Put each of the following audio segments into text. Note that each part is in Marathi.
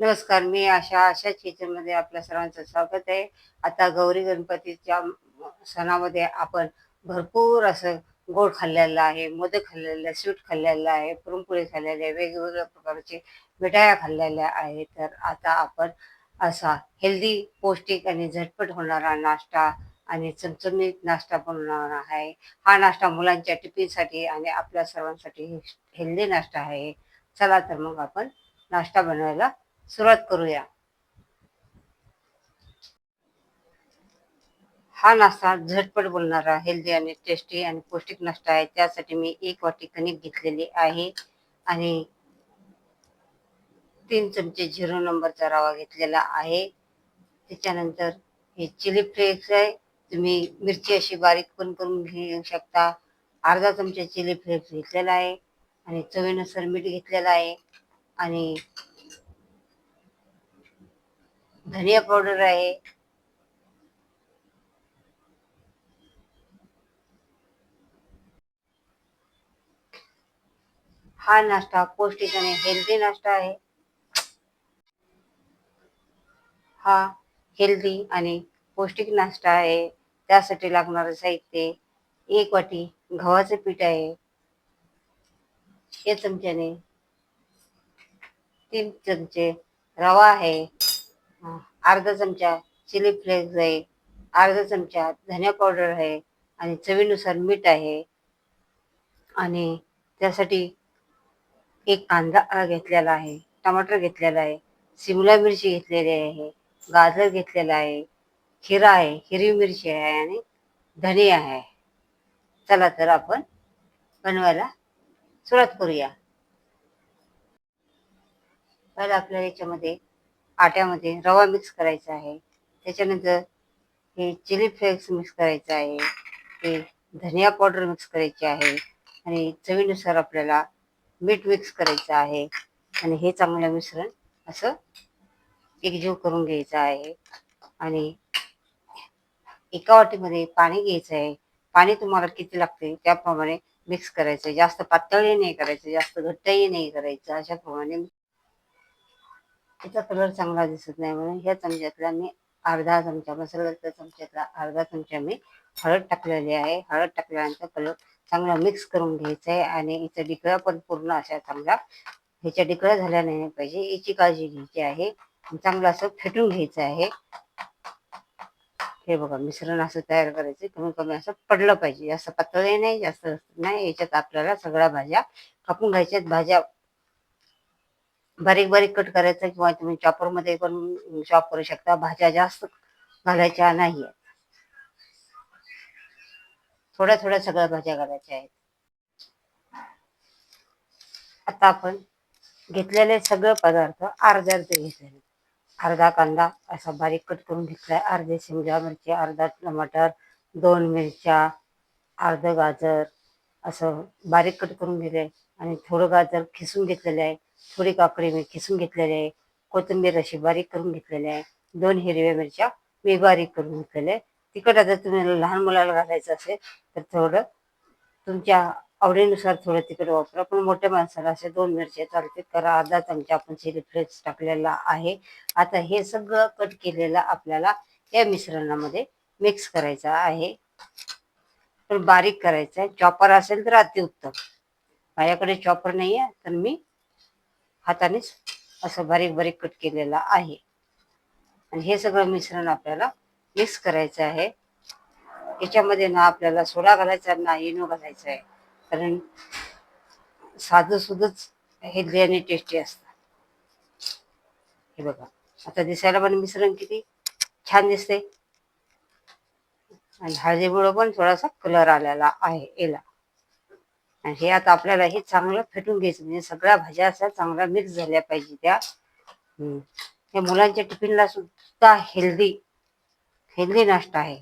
नमस्कार मी आशा अशाच किचनमध्ये आपल्या सर्वांचं स्वागत आहे. आता गौरी गणपतीच्या सणामध्ये आपण भरपूर असं गोड खाल्लेलं आहे मोदक खाल्लेलं आहे स्वीट खाल्लेलं आहे पुरणपोळी खाल्लेली आहे वेगवेगळ्या प्रकारचे मिठाया खाल्लेल्या आहेत. तर आता आपण असा हेल्दी पौष्टिक आणि झटपट होणारा नाश्ता आणि चमचमीत नाश्ता बनवणार आहे. हा नाश्ता मुलांच्या टिफिनसाठी आणि आपल्या सर्वांसाठी हेल्दी नाश्ता आहे. चला तर मग आपण नाश्ता बनवायला सुरुवात करूया. हा नाश्ता झटपट बोलणारा हेल्दी आणि टेस्टी आणि पौष्टिक नाश्ता आहे. त्यासाठी मी एक वाटी कणिक घेतलेली आहे आणि तीन चमचे झिरो नंबरचा रवा घेतलेला आहे. त्याच्यानंतर हे चिली फ्लेक्स आहे. तुम्ही मिरची अशी बारीक पण करून घेऊ शकता. अर्धा चमचा चिली फ्लेक्स घेतलेला आहे आणि चवीनुसार मीठ घेतलेलं आहे आणि धनिया पावडर आहे. हा नाश्ता पौष्टिक आणि हेल्दी नाश्ता आहे. हा हेल्दी आणि पौष्टिक नाश्ता आहे. त्यासाठी लागणारं साहित्य एक वाटी गव्हाचं पीठ आहे. या चमच्याने तीन चमचे रवा आहे. अर्धा चमचा चिली फ्लेक्स आहे. अर्धा चमचा धनिया पावडर आहे. आणि चवीनुसार मीठ आहे. आणि त्यासाठी एक कांदा घेतलेला आहे. टमाटर घेतलेला आहे. शिमला मिरची घेतलेली आहे. गाजर घेतलेला आहे. खिरा आहे. हिरवी मिरची आहे आणि धनिया आहे. चला तर आपण बनवायला सुरुवात करूया. पहिला आपल्याला याच्यामध्ये आट्यामध्ये रवा मिक्स करायचा आहे. त्याच्यानंतर हे चिली फ्लेक्स मिक्स करायचं आहे. हे धनिया पावडर मिक्स करायची आहे. आणि चवीनुसार आपल्याला मीठ मिक्स करायचं आहे. आणि हे चांगलं मिश्रण असं एकजीव करून घ्यायचं आहे. आणि एका वाटीमध्ये पाणी घ्यायचं आहे. पाणी तुम्हाला किती लागते त्याप्रमाणे मिक्स करायचं जास्त पातळही नाही करायचं जास्त घट्टही नाही करायचं. अशाप्रमाणे याचा कलर चांगला दिसत नाही म्हणून ह्या चमच्यातला मी अर्धा चमचा मसाल्याच्या चमच्यातला अर्धा चमचा मी हळद टाकलेली आहे. हळद टाकल्यानंतर कलर चांगला मिक्स करून घ्यायचा आहे आणि याचा डिकळा पण पूर्ण अशा चांगला ह्याच्या डिकळा झाल्या नाही पाहिजे याची काळजी घ्यायची आहे. चांगलं असं फेटून घ्यायचं आहे. हे बघा मिश्रण असं तयार करायचं कमी कमी असं पडलं पाहिजे. जास्त पातळही नाही जास्त नाही. याच्यात आपल्याला सगळ्या भाज्या कापून घ्यायच्यात. भाज्या बारीक बारीक कट करायचं किंवा तुम्ही चॉपरमध्ये पण चॉप करू शकता. भाज्या जास्त घालायच्या नाही आहेत थोड्या थोड्या सगळ्या भाज्या घालायच्या आहेत. आता आपण घेतलेले सगळे पदार्थ अर्धे अर्धे घेतलेले. अर्धा कांदा असा बारीक कट करून घेतलाय. अर्धे शिमला मिरची अर्धा टमाटर दोन मिरच्या अर्ध गाजर असं बारीक कट करून घेतलंय. आणि थोडं गाजर खिसून घेतलेलं आहे. थोडी काकडी मी खिसून घेतलेली आहे. कोथिंबीर अशी बारीक करून घेतलेली आहे. दोन हिरव्या मिरच्या मी बारीक करून घेतलेल्या आहे. तिखट आता तुम्ही लहान मुलाला घालायचं असेल तर थोडं तुमच्या आवडीनुसार थोडं तिखट वापरा. पण मोठ्या माणसाला असे दोन मिरच्या चालतील. करा अर्धा चमचा आपण चिली फ्लेक्स टाकलेला आहे. आता हे सगळं कट केलेलं आपल्याला या मिश्रणामध्ये मिक्स करायचं आहे. पण बारीक करायचं आहे. चॉपर असेल तर अतिउत्तम. माझ्याकडे चॉपर नाही आहे तर मी हातानेच असं बारीक बारीक कट केलेलं आहे. आणि हे सगळं मिश्रण आपल्याला मिक्स करायचं आहे. याच्यामध्ये ना आपल्याला सोडा घालायचा ना इनो घालायचा आहे. कारण साधं सुधच हेल्दी आणि टेस्टी असतं. हे बघा. आता दिसायला पण मिश्रण किती छान दिसते आणि हळदीमुळं पण थोडासा कलर आलेला आहे याला. आणि हे आता आपल्याला हे चांगलं फेटून घ्यायचं म्हणजे सगळ्या भाज्या अशा चांगल्या मिक्स झाल्या पाहिजे त्या. हे मुलांच्या टिफिनला सुद्धा हेल्दी हेल्दी नाश्ता आहे.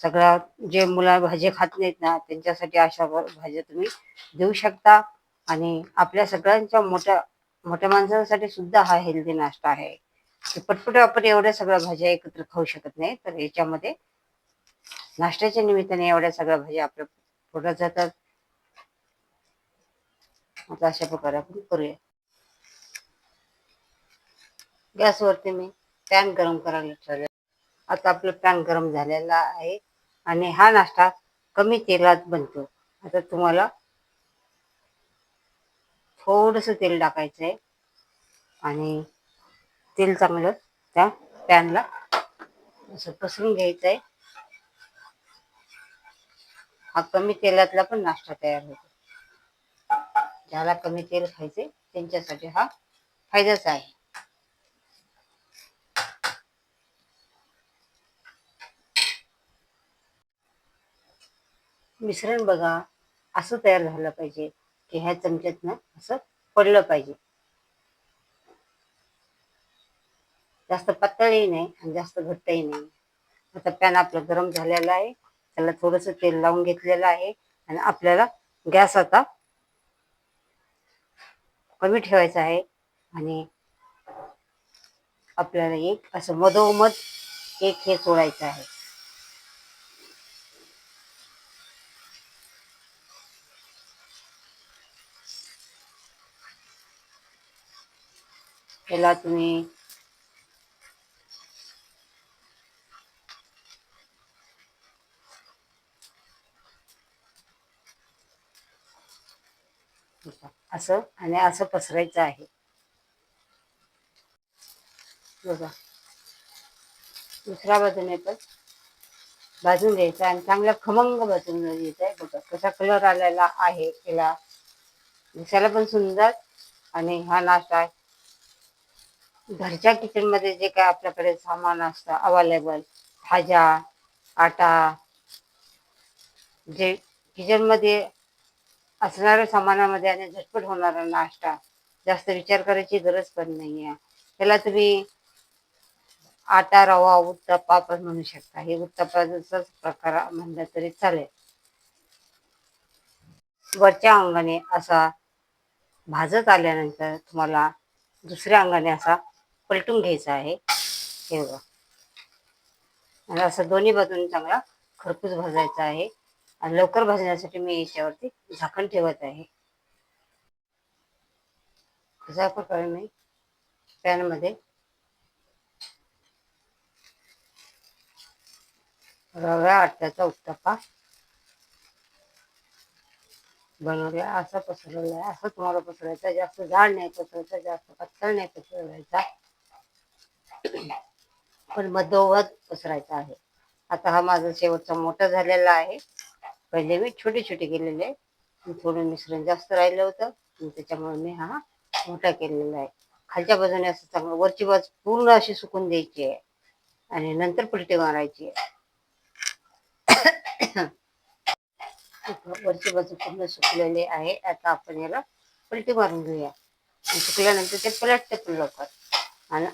सगळ्या जे मुलं भाज्या खात नाहीत ना त्यांच्यासाठी अशा भाज्या तुम्ही देऊ शकता. आणि आपल्या सगळ्यांच्या मोठ्या मोठ्या माणसांसाठी सुद्धा हा हेल्दी नाश्ता आहे. की पटपट आपण एवढ्या सगळ्या भाज्या एकत्र खाऊ शकत नाही तर याच्यामध्ये नाश्त्याच्या निमित्ताने एवढ्या सगळ्या भाज्या आपल्या पोटात जातात. आता अशा प्रकारे आपण करूया. गॅसवरती मी पॅन गरम करायला ठेवले. आता आपलं पॅन गरम झालेला आहे आणि हा नाश्ता कमी तेलात बनतो. आता तुम्हाला थोडंसं तेल टाकायचं आहे आणि तेल चांगलं त्या पॅनला असं पसरून घ्यायचं आहे. हा कमी तेलातला पण नाश्ता तयार होतो. ज्याला कमी तेल खायचे त्यांच्यासाठी हा फायद्याचा आहे. मिश्रण बघा असं तयार झालं पाहिजे की ह्या चमच्यातनं असं पडलं पाहिजे. जास्त पातळही नाही आणि जास्त घट्टही नाही. आता पॅन आपलं गरम झालेला आहे. त्याला थोडंसं तेल लावून घेतलेलं आहे आणि आपल्याला गॅस आता कमी ठेवायचा आहे. आणि आपल्याला एक असं मधोमध एक हे सोडायचं आहे. त्याला तुम्ही असं आणि असं पसरायचं आहे. बघा. दुसऱ्या बाजूने पण भाजून घ्यायचं आणि चांगला खमंग भाजून घ्यायचं आहे बघा. कसा कलर आलेला आहे तिला दिसायला पण सुंदर आणि हा नाश्ता घरच्या किचनमध्ये जे काय आपल्याकडे सामान असतं अवेलेबल भाज्या आटा जे किचनमध्ये असणाऱ्या सामानामध्ये आणि झटपट होणारा नाश्ता. जास्त विचार करायची गरज पण नाही आहे त्याला तुम्ही आटा रवा उत्तप्पा पण म्हणू शकता. हे उत्तप्पाचाच प्रकार म्हणलं तरी चालेल. वरच्या अंगाने असा भाजत आल्यानंतर तुम्हाला दुसऱ्या अंगाने असा पलटून घ्यायचा आहे. हे बघा. असं दोन्ही बाजूने चांगला खरपूस भाजायचा आहे. आणि लवकर भाजण्यासाठी मी याच्यावरती झाकण ठेवत आहे. अशा प्रकारे मी पॅनमध्ये रव्या आट्याचा उत्तप्पा बनवल्या असा पसरवला आहे. असं तुम्हाला पसरवायचा जास्त जाड नाही पसरवायचा जास्त पातळ नाही पसरवायचा पण मधोमध पसरायचा आहे. आता हा माझा शेवटचा मोठा झालेला आहे. पहिले मी छोटे छोटे केलेले. थोडं मिश्रण जास्त राहिलं होतं. त्याच्यामुळे मी हा मोठा केलेला आहे. खालच्या बाजूने असं चांगलं वरची बाजू पूर्ण अशी सुकून द्यायची आहे. आणि नंतर पलटी मारायची आहे. वरची बाजू पूर्ण सुकलेली आहे. आता आपण याला पलटी मारून घेऊया. सुकल्यानंतर ते पलटते पण लवकर. आणि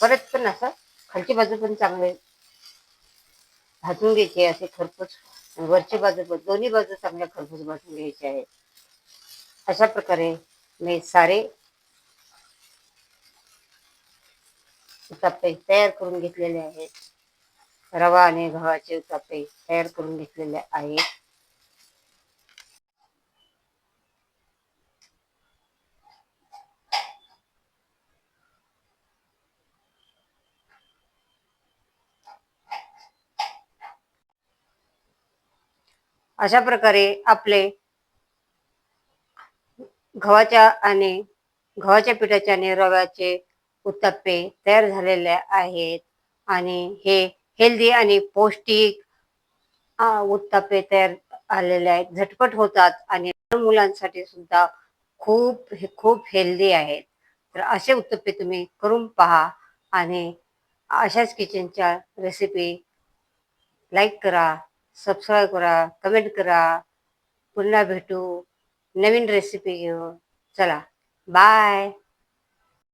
परत पण असं खालची बाजू पण चांगले भाजून घ्यायची असे खरपूस. वरची बाजू दोन्ही बाजू चांगल्या खरबूज भाजून घ्यायचे आहे. अशा प्रकारे मी सारे उत्तापे तयार करून घेतलेले आहेत. रवा आणि गव्हाचे उत्तापे तयार करून घेतलेले आहेत. अशा प्रकारे आपले गव्हाच्या आणि गव्हाच्या पिठाचे आणि रव्याचे उत्तप्पे तयार झालेले आहेत. आणि हे हेल्दी आणि पौष्टिक उत्तप्पे तयार आलेले आहेत. झटपट होतात आणि मुलांसाठी सुद्धा खूप हे खूप हेल्दी आहेत. तर असे उत्तप्पे तुम्ही करून पहा आणि अशाच किचनच्या रेसिपी लाईक करा. सबस्क्राईब करा कमेंट करा पुन्हा भेटू. नवीन रेसिपी घेऊ चला बाय